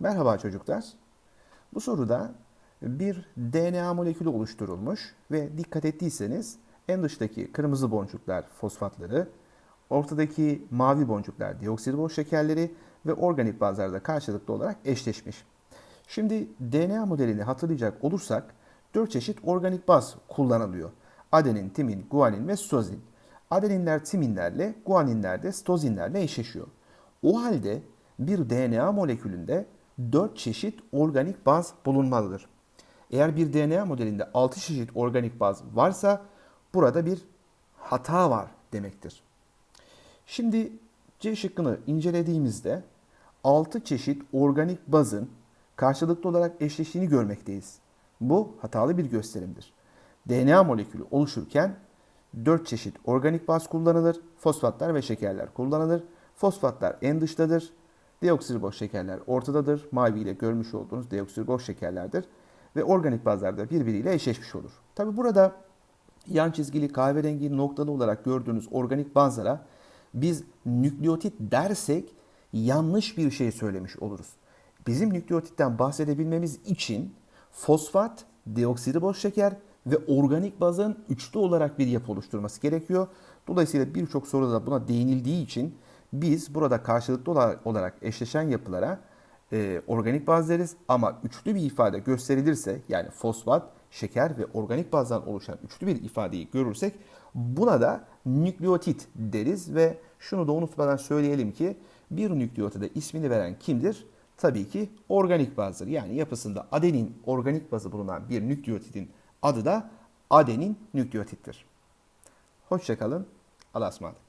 Merhaba çocuklar. Bu soruda bir DNA molekülü oluşturulmuş ve dikkat ettiyseniz en dıştaki kırmızı boncuklar fosfatları, ortadaki mavi boncuklar deoksiriboz şekerleri ve organik bazlarda karşılıklı olarak eşleşmiş. Şimdi DNA modelini hatırlayacak olursak 4 çeşit organik baz kullanılıyor. Adenin, timin, guanin ve sitozin. Adeninler timinlerle, guaninler de sitozinlerle eşleşiyor. O halde bir DNA molekülünde 4 çeşit organik baz bulunmalıdır. Eğer bir DNA modelinde 6 çeşit organik baz varsa burada bir hata var demektir. Şimdi C şıkkını incelediğimizde 6 çeşit organik bazın karşılıklı olarak eşleştiğini görmekteyiz. Bu hatalı bir gösterimdir. DNA molekülü oluşurken 4 çeşit organik baz kullanılır, fosfatlar ve şekerler kullanılır. Fosfatlar en dıştadır, deoksiriboz şekerler ortadadır. Mavi ile görmüş olduğunuz deoksiriboz şekerlerdir ve organik bazlar da birbiriyle eşleşmiş olur. Tabi burada yan çizgili kahverengi noktalı olarak gördüğünüz organik bazlara biz nükleotit dersek yanlış bir şey söylemiş oluruz. Bizim nükleotitten bahsedebilmemiz için fosfat, deoksiriboz şeker ve organik bazın üçlü olarak bir yapı oluşturması gerekiyor. Dolayısıyla birçok soruda buna değinildiği için biz burada karşılıklı olarak eşleşen yapılara e, organik baz deriz ama üçlü bir ifade gösterilirse yani fosfat, şeker ve organik bazdan oluşan üçlü bir ifadeyi görürsek buna da nükleotit deriz ve şunu da unutmadan söyleyelim ki bir nükleotide ismini veren kimdir? Tabii ki organik bazdır. Yani yapısında adenin organik bazı bulunan bir nükleotidin adı da adenin nükleotittir. Hoşçakalın. Allah'a ısmarladık.